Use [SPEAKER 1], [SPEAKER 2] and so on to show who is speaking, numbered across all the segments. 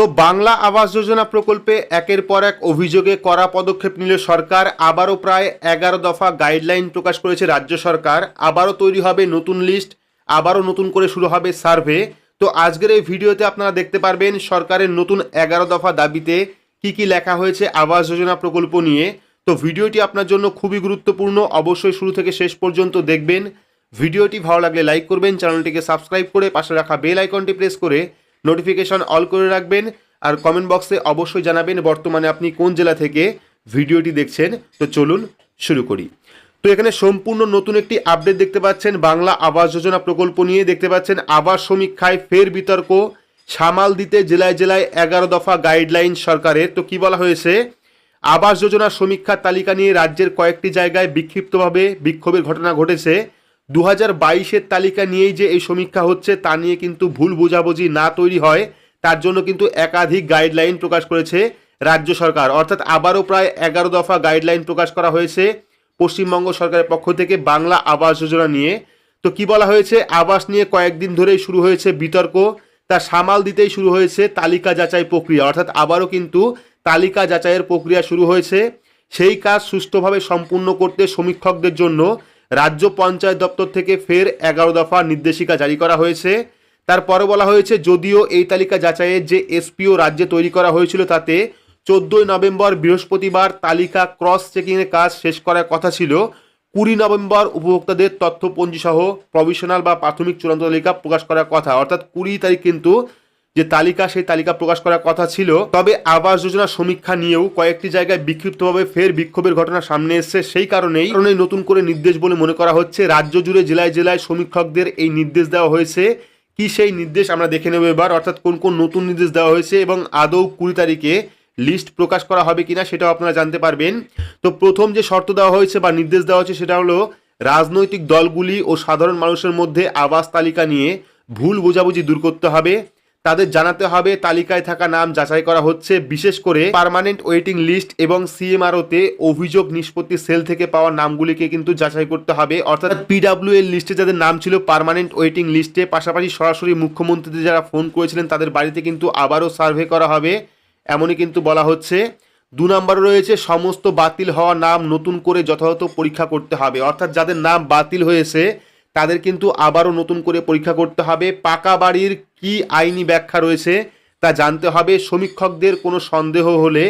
[SPEAKER 1] তো বাংলা আবাস যোজনা প্রকল্পে একের পর এক অভিযোগে করা পদক্ষেপ নিল সরকার, আবারও প্রায় এগারো দফা গাইডলাইন প্রকাশ করেছে রাজ্য সরকার। আবারও তৈরি হবে নতুন লিস্ট, আবারও নতুন করে শুরু হবে সার্ভে। তো আজকের এই ভিডিওতে আপনারা দেখতে পারবেন সরকারের নতুন এগারো দফা দাবিতে কি কি লেখা হয়েছে আবাস যোজনা প্রকল্প নিয়ে। তো ভিডিওটি আপনার জন্য খুবই গুরুত্বপূর্ণ, অবশ্যই শুরু থেকে শেষ পর্যন্ত দেখবেন। ভিডিওটি ভালো লাগলে লাইক করবেন, চ্যানেলটিকে সাবস্ক্রাইব করে পাশে রাখা বেল আইকনটি প্রেস করে নোটিফিকেশন অল করে রাখবেন আর কমেন্ট বক্সে অবশ্যই জানাবেন বর্তমানে আপনি কোন জেলা থেকে ভিডিওটি দেখছেন। তো চলুন শুরু করি। তো এখানে সম্পূর্ণ নতুন একটি আপডেট দেখতে পাচ্ছেন। বাংলা আবাস যোজনা প্রকল্প নিয়ে দেখতে পাচ্ছেন। আবাস সমীক্ষায় ফের বিতর্ক। সামাল দিতে জেলায় জেলায় এগারো দফা গাইডলাইন সরকারের। তো কি বলা হয়েছে? আবাস যোজনা সমীক্ষার তালিকা নিয়ে রাজ্যের কয়েকটি জায়গায় বিক্ষিপ্তভাবে বিক্ষোভের ঘটনা ঘটেছে। দু হাজার বাইশের তালিকা নিয়েই যে এই সমীক্ষা হচ্ছে, তা নিয়ে কিন্তু ভুল বোঝাবুঝি না তৈরি হয়। তার জন্য কিন্তু একাধিক গাইডলাইন প্রকাশ করেছে রাজ্য সরকার। অর্থাৎ আবারও প্রায় এগারো দফা গাইডলাইন প্রকাশ করা হয়েছে পশ্চিমবঙ্গ সরকারের পক্ষ থেকে বাংলা আবাস যোজনা নিয়ে। তো কি বলা হয়েছে? আবাস নিয়ে কয়েকদিন ধরেই শুরু হয়েছে বিতর্ক। তা সামাল দিতেই শুরু হয়েছে তালিকা যাচাই প্রক্রিয়া। অর্থাৎ আবারও কিন্তু তালিকা যাচাইয়ের প্রক্রিয়া শুরু হয়েছে। সেই কাজ সুষ্ঠুভাবে সম্পূর্ণ করতে সমীক্ষকদের জন্য রাজ্য পঞ্চায়েত দপ্তর থেকে ফের এগারো দফা নির্দেশিকা জারি করা হয়েছে। তারপরে বলা হয়েছে, যদিও এই তালিকা যাচাইয়ের যে এসপিও রাজ্যে তৈরি করা হয়েছিল তাতে চোদ্দোই নভেম্বর বৃহস্পতিবার তালিকা ক্রস চেকিংয়ের কাজ শেষ করার কথা ছিল। কুড়ি নভেম্বর উপভোক্তাদের তথ্যপঞ্জি সহ প্রভিশনাল বা প্রাথমিক চূড়ান্ত তালিকা প্রকাশ করার কথা। অর্থাৎ কুড়ি তারিখ কিন্তু যে তালিকা, সেই তালিকা প্রকাশ করার কথা ছিল। তবে আবাস যোজনা সমীক্ষা নিয়েও কয়েকটি জায়গায় বিক্ষিপ্তভাবে ফের বিক্ষোভের ঘটনা সামনে এসছে। সেই কারণেই কারণে নতুন করে নির্দেশ বলে মনে করা হচ্ছে। রাজ্য জুড়ে জেলায় জেলায় সমীক্ষকদের এই নির্দেশ দেওয়া হয়েছে। কি সেই নির্দেশ আমরা দেখে নেব এবার। অর্থাৎ কোন কোন নতুন নির্দেশ দেওয়া হয়েছে এবং আদৌ কুড়ি তারিখে লিস্ট প্রকাশ করা হবে কিনা সেটাও আপনারা জানতে পারবেন। তো প্রথম যে শর্ত দেওয়া হয়েছে বা নির্দেশ দেওয়া হয়েছে সেটা হলো রাজনৈতিক দলগুলি ও সাধারণ মানুষের মধ্যে আবাস তালিকা নিয়ে ভুল বোঝাবুঝি দূর করতে হবে। তাদের জানাতে হবে তালিকায় থাকা নাম যাচাই করা হচ্ছে। বিশেষ করে পার্মানেন্ট ওয়েটিং লিস্ট এবং সিএমআরওতে অভিযোগ নিষ্পত্তি সেল থেকে পাওয়া নামগুলিকে কিন্তু যাচাই করতে হবে। অর্থাৎ পিডাব্লিউ এর লিস্টে যাদের নাম ছিল পার্মানেন্ট ওয়েটিং লিস্টে পাশাপাশি সরাসরি মুখ্যমন্ত্রীদের যারা ফোন করেছিলেন তাদের বাড়িতে কিন্তু আবারও সার্ভে করা হবে। এমনই কিন্তু বলা হচ্ছে। দু নম্বরে রয়েছে সমস্ত বাতিল হওয়া নাম নতুন করে যথাযথ পরীক্ষা করতে হবে। অর্থাৎ যাদের নাম বাতিল হয়েছে তাদের কিন্তু আবারও নতুন করে পরীক্ষা করতে হবে। পাকা বাড়ির কি আইনি ব্যাখ্যা রয়েছে তা জানতে হবে। সমীক্ষকদের কোনো সন্দেহ হলে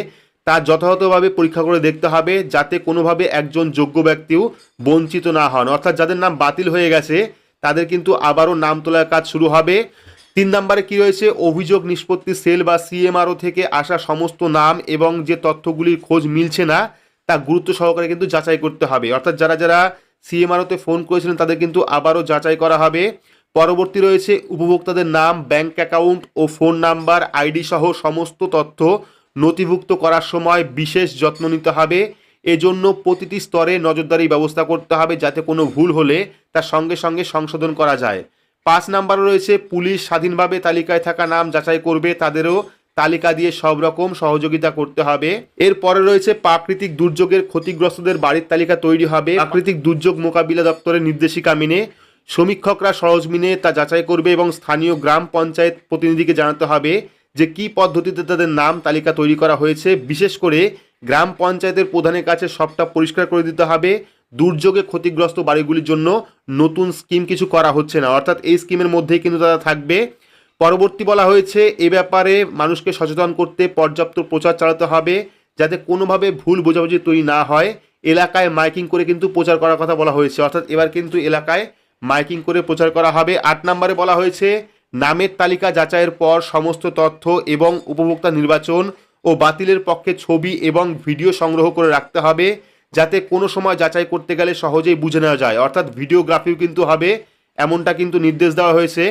[SPEAKER 1] তা যথাযথভাবে পরীক্ষা করে দেখতে হবে যাতে কোনোভাবে একজন যোগ্য ব্যক্তিও বঞ্চিত না হন। অর্থাৎ যাদের নাম বাতিল হয়ে গেছে, তাদের কিন্তু আবারও নাম তোলার কাজ শুরু হবে। তিন নম্বরে কি রয়েছে? অভিযোগ নিষ্পত্তি, সেল বা সিএমআরও থেকে আসা সমস্ত নাম এবং যে তথ্যগুলির খোঁজ মিলছে না, তা গুরুত্ব সহকারে কিন্তু যাচাই করতে হবে। অর্থাৎ যারা যারা সিএমআরওতে ফোন করেছিলেন, তাদের কিন্তু আবারও যাচাই করা হবে। পরবর্তী রয়েছে উপভোক্তাদের নাম, ব্যাংক অ্যাকাউন্ট ও ফোন নাম্বার, আইডি সহ সমস্ত তথ্য নথিভুক্ত করার সময় বিশেষ যত্ন নিতে হবে। এজন্য প্রতিটি স্তরে নজরদারি ব্যবস্থা করতে হবে যাতে কোনো ভুল হলে তার সঙ্গে সঙ্গে সংশোধন করা যায়। পাঁচ নাম্বার রয়েছে, পুলিশ স্বাধীনভাবে তালিকায় থাকা নাম যাচাই করবে, তাদেরও তালিকা দিয়ে সব রকম সহযোগিতা করতে হবে। এরপরে রয়েছে প্রাকৃতিক দুর্যোগের ক্ষতিগ্রস্তদের বাড়ির তালিকা তৈরি হবে। প্রাকৃতিক দুর্যোগ মোকাবিলা দপ্তরের নির্দেশিকা মেনে সমীক্ষকরা সহজ সরজমিনে তা যাচাই করবে এবং স্থানীয় গ্রাম পঞ্চায়েত প্রতিনিধিকে জানাতে হবে যে কি পদ্ধতিতে তাদের নাম তালিকা তৈরি করা হয়েছে। বিশেষ করে গ্রাম পঞ্চায়েতের প্রধানের কাছে সবটা পরিষ্কার করে দিতে হবে। দুর্যোগে ক্ষতিগ্রস্ত বাড়িগুলির জন্য নতুন স্কিম কিছু করা হচ্ছে না। অর্থাৎ এই স্কিমের মধ্যেই কিন্তু তারা থাকবে। পরবর্তী বলা হয়েছে, এ ব্যাপারে মানুষকে সচেতন করতে পর্যাপ্ত প্রচার চালাতে হবে যাতে কোনোভাবে ভুল বোঝাবুঝি তৈরি না হয়। এলাকায় মাইকিং করে কিন্তু প্রচার করার কথা বলা হয়েছে। অর্থাৎ এবার কিন্তু এলাকায় মাইকিং করে প্রচার করা হবে। আট নম্বরে বলা হয়েছে, নামের তালিকা যাচাইয়ের পর সমস্ত তথ্য এবং উপভোক্তা নির্বাচন ও বাতিলের পক্ষে ছবি এবং ভিডিও সংগ্রহ করে রাখতে হবে, যাতে কোনো সময় যাচাই করতে গেলে সহজেই বুঝে নেওয়া যায়। অর্থাৎ ভিডিওগ্রাফিও কিন্তু হবে, এমনটা কিন্তু নির্দেশ দেওয়া হয়েছে।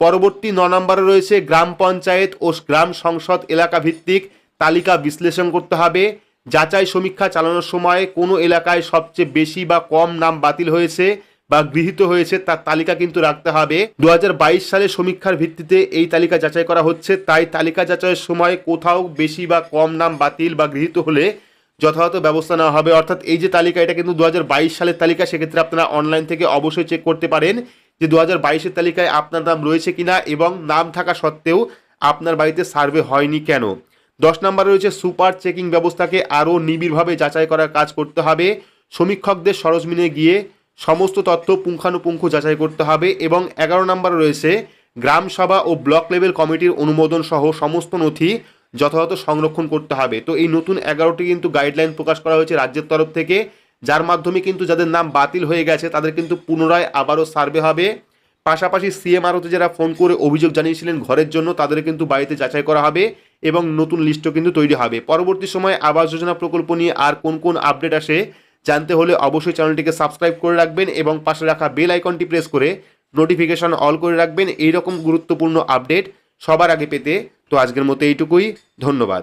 [SPEAKER 1] পরবর্তী ন নম্বরে রয়েছে গ্রাম পঞ্চায়েত ও গ্রাম সংসদ এলাকা ভিত্তিক তালিকা বিশ্লেষণ করতে হবে। যাচাই সমীক্ষা চালানোর সময় কোনো এলাকায় সবচেয়ে বেশি বা কম নাম বাতিল হয়েছে বা গৃহীত হয়েছে তার তালিকা কিন্তু রাখতে হবে। দু হাজার বাইশ সালে সমীক্ষার ভিত্তিতে এই তালিকা যাচাই করা হচ্ছে। তাই তালিকা যাচাইয়ের সময় কোথাও বেশি বা কম নাম বাতিল বা গৃহীত হলে যথাযথ ব্যবস্থা নেওয়া হবে। অর্থাৎ এই যে তালিকা, এটা কিন্তু দু হাজার বাইশ সালের তালিকা। সেক্ষেত্রে আপনারা অনলাইন থেকে অবশ্যই চেক করতে পারেন। যে দু হাজার বাইশের তালিকায় আপনার নাম রয়েছে কিনা এবং নাম থাকা সত্ত্বেও আপনার বাড়িতে সার্ভে হয়নি কেন? দশ নম্বরে রয়েছে সুপার চেকিং ব্যবস্থাকে আরও নিবিড়ভাবে যাচাই করার কাজ করতে হবে। সমীক্ষকদের সরজমিনে গিয়ে সমস্ত তথ্য পুঙ্খানুপুঙ্খ যাচাই করতে হবে এবং এগারো নম্বরে রয়েছে গ্রাম সভা ও ব্লক লেভেল কমিটির অনুমোদন সহ সমস্ত নথি যথাযথ সংরক্ষণ করতে হবে। তো এই নতুন এগারোটি কিন্তু গাইডলাইন প্রকাশ করা হয়েছে রাজ্যের তরফ থেকে। যার মাধ্যমে কিন্তু যাদের নাম বাতিল হয়ে গেছে, তাদের কিন্তু পুনরায় আবারও সার্ভে হবে। পাশাপাশি সিএমআরওতে যারা ফোন করে অভিযোগ জানিয়েছিলেন ঘরের জন্য, তাদের কিন্তু বাড়িতে যাচাই করা হবে এবং নতুন লিস্টও কিন্তু তৈরি হবে। পরবর্তী সময়ে আবাস যোজনা প্রকল্প নিয়ে আর কোন কোন আপডেট আসে জানতে হলে অবশ্যই চ্যানেলটিকে সাবস্ক্রাইব করে রাখবেন এবং পাশে রাখা বেল আইকনটি প্রেস করে নোটিফিকেশন অল করে রাখবেন। এইরকম গুরুত্বপূর্ণ আপডেট সবার আগে পেতে তো আজকের মতো এইটুকুই। ধন্যবাদ।